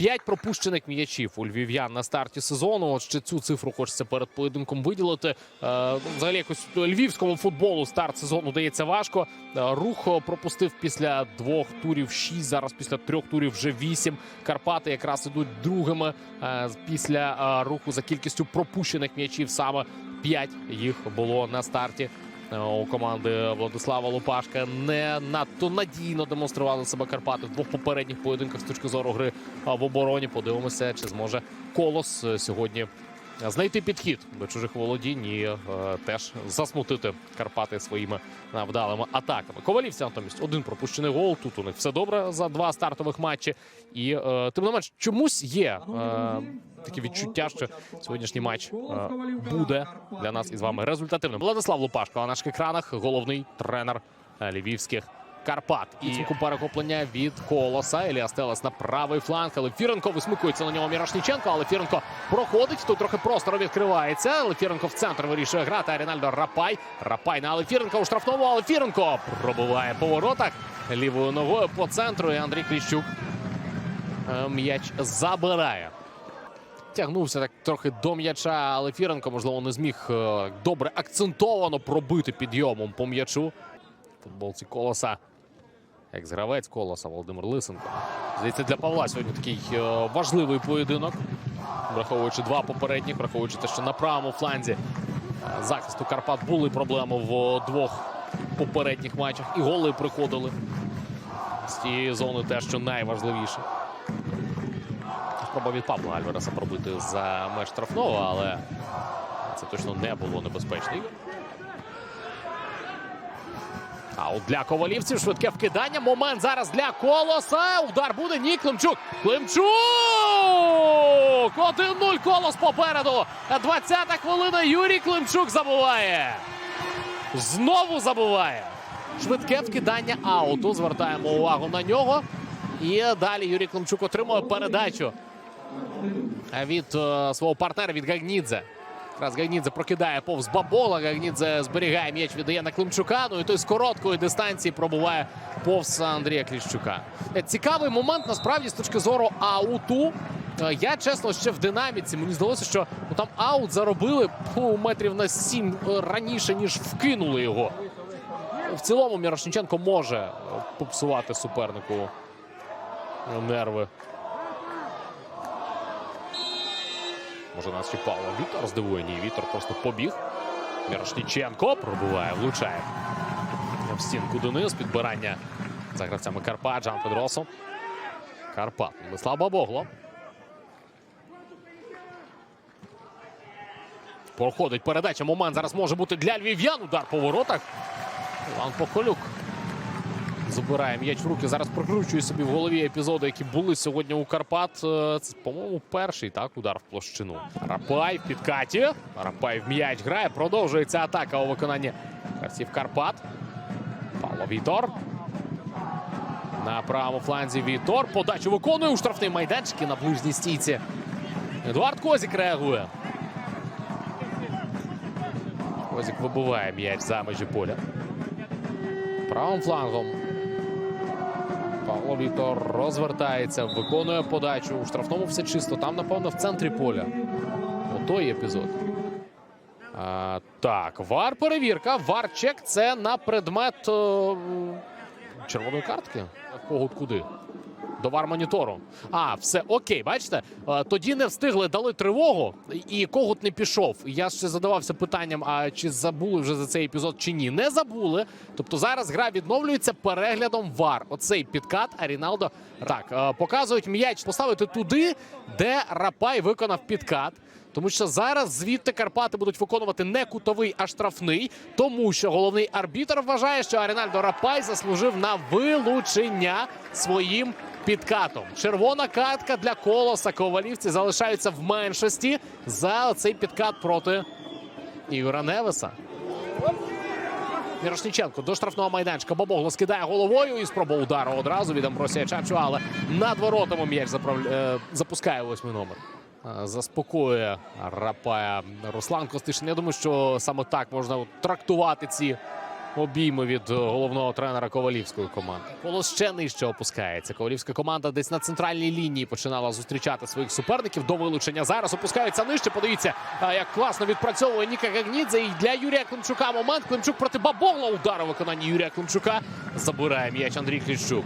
П'ять пропущених м'ячів у львів'ян на старті сезону. От ще цю цифру хочеться перед поєдинком виділити. Е, взагалі, якось львівському футболу старт сезону дається важко. Е, рух е, пропустив після двох турів шість. Зараз після трьох турів вже вісім. Карпати якраз ідуть другими після руху за кількістю пропущених м'ячів. Саме п'ять їх було на старті. У команди Владислава Лупашка не надто надійно демонстрували себе Карпати в двох попередніх поєдинках з точки зору гри в обороні. Подивимося, чи зможе колос е, сьогодні знайти підхід до чужих володінь і е, теж засмутити Карпати своїми вдалими атаками. Ковалівці натомість один пропущений гол. Тут у них все добре за два стартових матчі. І е, тим не менш, чомусь є е, таке відчуття, що сьогоднішній матч е, буде для нас із вами результативним. Владислав Лупашко на наших екранах, головний тренер е, львівських. Карпат і цінку перехоплення від колоса. Еліас Телес на правий фланг. Але Фіренко висмикується на нього Мірошніченко. Але Фіренко проходить. Тут трохи простору відкривається. Але Фіренко в центр вирішує грати. А Рінальдо Рапай. Рапай на Але Фіренко у штрафному. Але Фіренко пробиває по воротах лівою ногою по центру. І Андрій Кліщук е, м'яч забирає. Тягнувся так трохи до м'яча, але Фіренко, можливо, не зміг е, добре акцентовано пробити підйомом по м'ячу. Футболці колоса. Екс-гравець колоса Володимир Лисенко. Здається, для Павла сьогодні такий е, важливий поєдинок, враховуючи два попередніх, враховуючи те, що на правому фланзі е, захисту Карпат були проблеми в двох попередніх матчах. І голи приходили з тієї зони те, що найважливіше. Спроба від Павла Альвареса пробити за меж штрафного, але це точно не було небезпечно. А от для ковалівців швидке вкидання. Момент зараз для колоса. Удар буде. Ні, Климчук. Климчук! 1-0 колос попереду. 20-та хвилина. Юрій Климчук забуває. Знову забуває. Швидке вкидання ауту. Звертаємо увагу на нього. І далі Юрій Климчук отримує передачу від е, свого партнера від Гагнідзе. Якраз Гагнідзе прокидає повз Бабола. Гагнідзе зберігає м'яч, віддає на Климчука. Ну і той з короткої дистанції пробуває повз Андрія Кліщука. Е, Цікавий момент насправді з точки зору ауту. Е, Я чесно ще в динаміці. Мені здалося, що ну, там аут заробили по метрів на сім е, раніше, ніж вкинули його. В цілому Мірошниченко може попсувати супернику нерви. Може нас Павло здивує. Ні, Вітор просто побіг. Мірошніченко пробуває, влучає в стінку дониз. Підбирання за гравцями Карпат. Жан Педросо. Карпат. Мислав Бабогло. Проходить передача. Момент зараз може бути для львів'ян. Удар по воротах. Іван Поколюк забирає м'яч в руки. Зараз прокручує собі в голові епізоди, які були сьогодні у Карпат. Е, Це, по-моєму, перший так удар в площину. Рапай в підкаті. Рапай в м'яч грає. Продовжується атака у виконанні гравців Карпат. Павло Вітор. На правому фланзі Вітор. Подачу виконує у штрафний майданчик на ближній стійці. Едуард Козік реагує. Козік вибиває м'яч за межі поля. Правим флангом. Віктор розвертається, виконує подачу. У штрафному все чисто. Там, напевно, в центрі поля. Отой епізод. А, так, вар перевірка. Вар чек це на предмет о, червоної картки. Когут куди? До вар монітору. А, все окей, бачите? Е, Тоді не встигли, дали тривогу, і когут не пішов. Я ще задавався питанням: а чи забули вже за цей епізод, чи ні? Не забули. Тобто зараз гра відновлюється переглядом вар. Оцей підкат, а Ріналдо так е, показують м'яч поставити туди, де Рапай виконав підкат. Тому що зараз звідти Карпати будуть виконувати не кутовий, а штрафний, тому що головний арбітр вважає, що Арінальдо Рапай заслужив на вилучення своїм підкатом. Червона картка для колоса. Ковалівці залишаються в меншості за цей підкат проти Ігора Невеса. Мірошніченко до штрафного майданчика. Бабогло скидає головою і спроба удару одразу від Амбросія Чачу, але над воротами м'яч заправля... е, запускає восьмий номер. Е, Заспокоює Рапая Руслан Костишин. Я думаю, що саме так можна трактувати ці обійми від е, головного тренера ковалівської команди. Колос ще нижче опускається. Ковалівська команда десь на центральній лінії починала зустрічати своїх суперників до вилучення. Зараз опускаються нижче. Подивіться, як класно відпрацьовує Ніка Гагнідзе. І для Юрія Климчука момент. Климчук проти Бабола Удар у виконанні Юрія Климчука. Забирає м'яч Андрій Кліщук.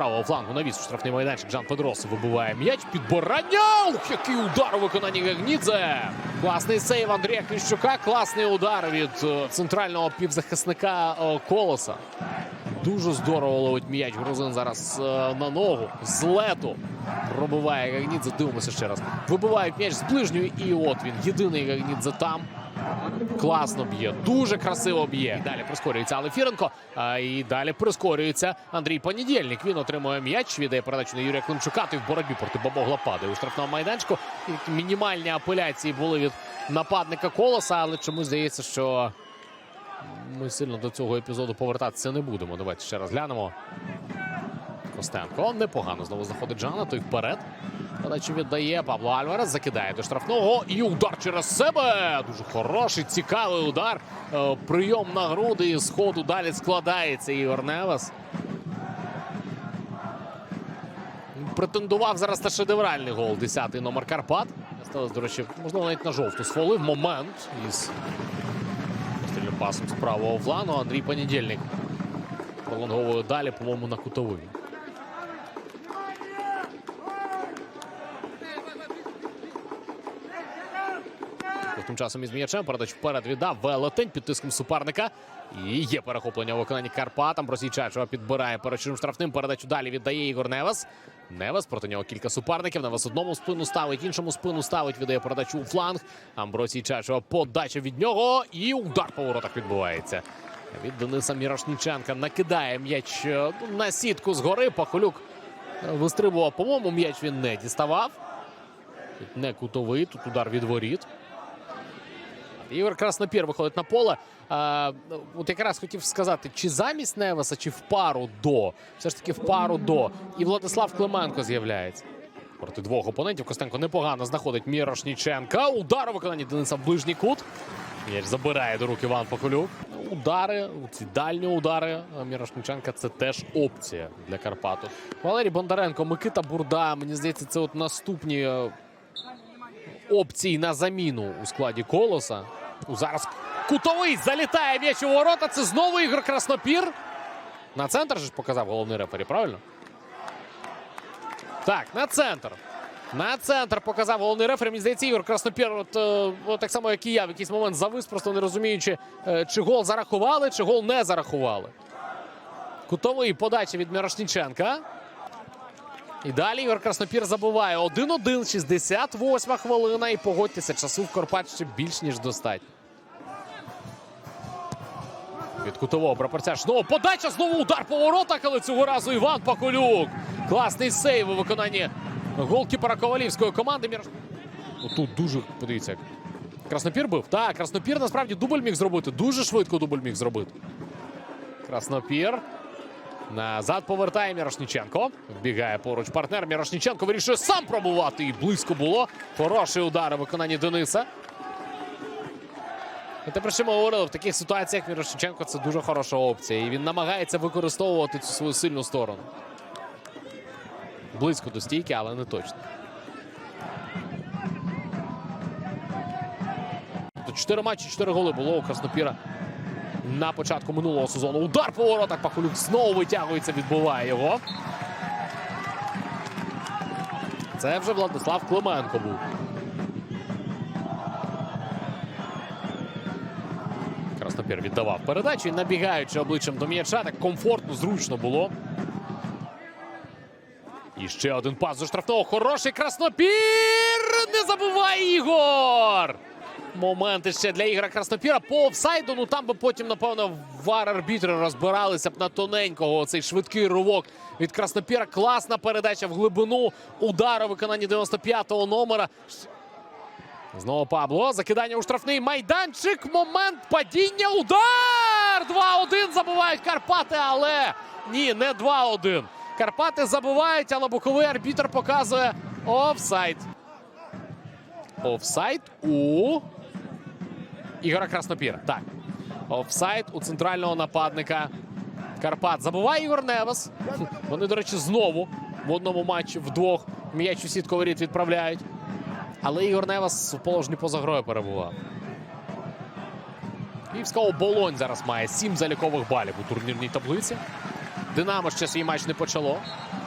Правого флангу навіс у штрафний майданчик. Жан Педрос вибиває м'яч. Підбирання. Ух, який удар у виконанні Гагнідзе. Класний сейв Андрія Кліщука. Класний удар від е, центрального півзахисника е, Колоса. Дуже здорово ловить м'яч. Грузин зараз е, на ногу. З лету пробиває Гагнідзе. Дивимося ще раз. Вибивають м'яч з ближньої. І от він. Єдиний Гагнідзе там. Класно б'є, дуже красиво б'є. І далі прискорюється Алефіренко. А і далі прискорюється Андрій Понедільник. Він отримує м'яч, віддає передачу на Юрія Климчука. Той в боротьбі проти Бабогла падає у штрафному майданчику. Мінімальні апеляції були від нападника колоса, але чомусь здається, що ми сильно до цього епізоду повертатися не будемо. Давайте ще раз глянемо. Костенко непогано знову знаходить Жана. Той вперед. Подачу віддає Пабло Альварес, закидає до штрафного. І удар через себе. Дуже хороший, цікавий удар. Е, Прийом на груди і з ходу далі складається Ігор Невес. Претендував зараз на шедевральний гол. 10-й номер Карпат. Сталося, до речі, можливо, навіть на жовту схвалив. Момент із стильним пасом з правого флану. Андрій Понедільник пролонговує далі, по-моєму, на кутовий. Тим часом із м'ячем передач вперед віддав велетень під тиском суперника. І є перехоплення у виконанні Карпатам. Бросійчачова підбирає перед штрафним. Передачу далі віддає Ігор Невес. Невес проти нього кілька суперників. Невес одному спину ставить, іншому спину ставить. Віддає передачу у фланг. Амбросій Чачова подача від нього. І удар по воротах відбувається. Від Дениса Мірошніченка накидає м'яч е, на сітку згори. Пахолюк е, вистрибував. По-моєму, м'яч він не діставав. Не кутовий, тут удар від воріт. Ігор Краснопір виходить на поле. А, от якраз хотів сказати, чи замість Невеса, чи в пару до. Все ж таки в пару до. І Владислав Клименко з'являється. Проти двох опонентів Костенко непогано знаходить Мірошніченка. Удар у виконанні Дениса в ближній кут. М'яч забирає до рук Іван Поколюк. Удари, ці дальні удари Мірошніченка це теж опція для Карпату. Валерій Бондаренко, Микита Бурда. Мені здається, це от наступні е, опцій на заміну у складі колоса. Зараз кутовий залітає м'яч у ворота. Це знову Ігор Краснопір. На центр же ж показав головний рефері, правильно? Так, на центр. На центр показав головний рефері. Мені здається, Ігор Краснопір, от, е, от так само, як і я, в якийсь момент завис, просто не розуміючи, е, чи гол зарахували, чи гол не зарахували. Кутовий подача від Мірошніченка. І далі Ігор Краснопір забуває 1-1, 68 хвилина. І погодьтеся, часу в Карпат ще більш ніж достатньо. Від кутового прапорця знову подача, знову удар по воротах, але цього разу Іван Паколюк. Класний сейв у виконанні голкіпера ковалівської команди. Тут дуже подивіться. Краснопір бив? Так, Краснопір насправді дубль міг зробити. Дуже швидко дубль міг зробити. Краснопір. Назад повертає Мірошніченко. Вбігає поруч партнер. Мірошніченко вирішує сам пробувати. І близько було. Хороший удар у виконанні Дениса. І те, про що ми говорили, в таких ситуаціях Мірошніченко це дуже хороша опція. І він намагається використовувати цю свою сильну сторону. Близько до стійки, але не точно. Чотири матчі, чотири голи було у Краснопіра на початку минулого сезону. Удар по воротах. Пахолюк знову витягується, відбуває його. Це вже Владислав Клименко був. Краснопір віддавав передачу і набігаючи обличчям до м'яча, так комфортно, зручно було. І ще один пас до штрафного. Хороший Краснопір! Не забуває Ігор! Моменти ще для Ігора Краснопіра по офсайду. Ну там би потім, напевно, вар арбітри розбиралися б на тоненького. Цей швидкий ривок від Краснопіра. Класна передача в глибину. Удар у виконанні 95-го номера. Знову Пабло. Закидання у штрафний майданчик. Момент падіння. Удар! 2-1 забувають Карпати, але ні, не 2-1. Карпати забувають, але боковий арбітр показує офсайд. Офсайд у Ігора Краснопіра. Так. Офсайд у центрального нападника Карпат. Забуває Ігор Невес. Вони, до речі, знову в одному матчі вдвох м'яч у сітку воріт відправляють. Але Ігор Невес в положенні поза грою перебував. Київська оболонь зараз має сім залікових балів у турнірній таблиці. Динамо ще свій матч не почало.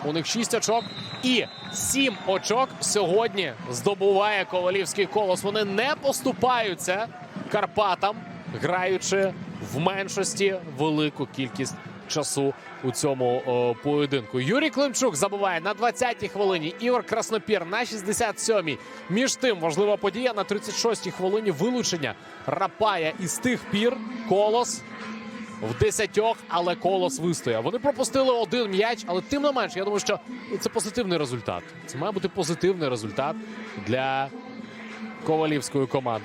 У них 6 очок. І 7 очок сьогодні здобуває Ковалівський колос. Вони не поступаються Карпатам, граючи в меншості велику кількість часу у цьому о, поєдинку. Юрій Климчук забуває на 20-й хвилині. Ігор Краснопір на 67-й. Між тим важлива подія на 36-й хвилині вилучення Рапая. І з тих пір колос в десятьох, але колос вистояв. Вони пропустили один м'яч, але тим не менш, я думаю, що це позитивний результат. Це має бути позитивний результат для ковалівської команди.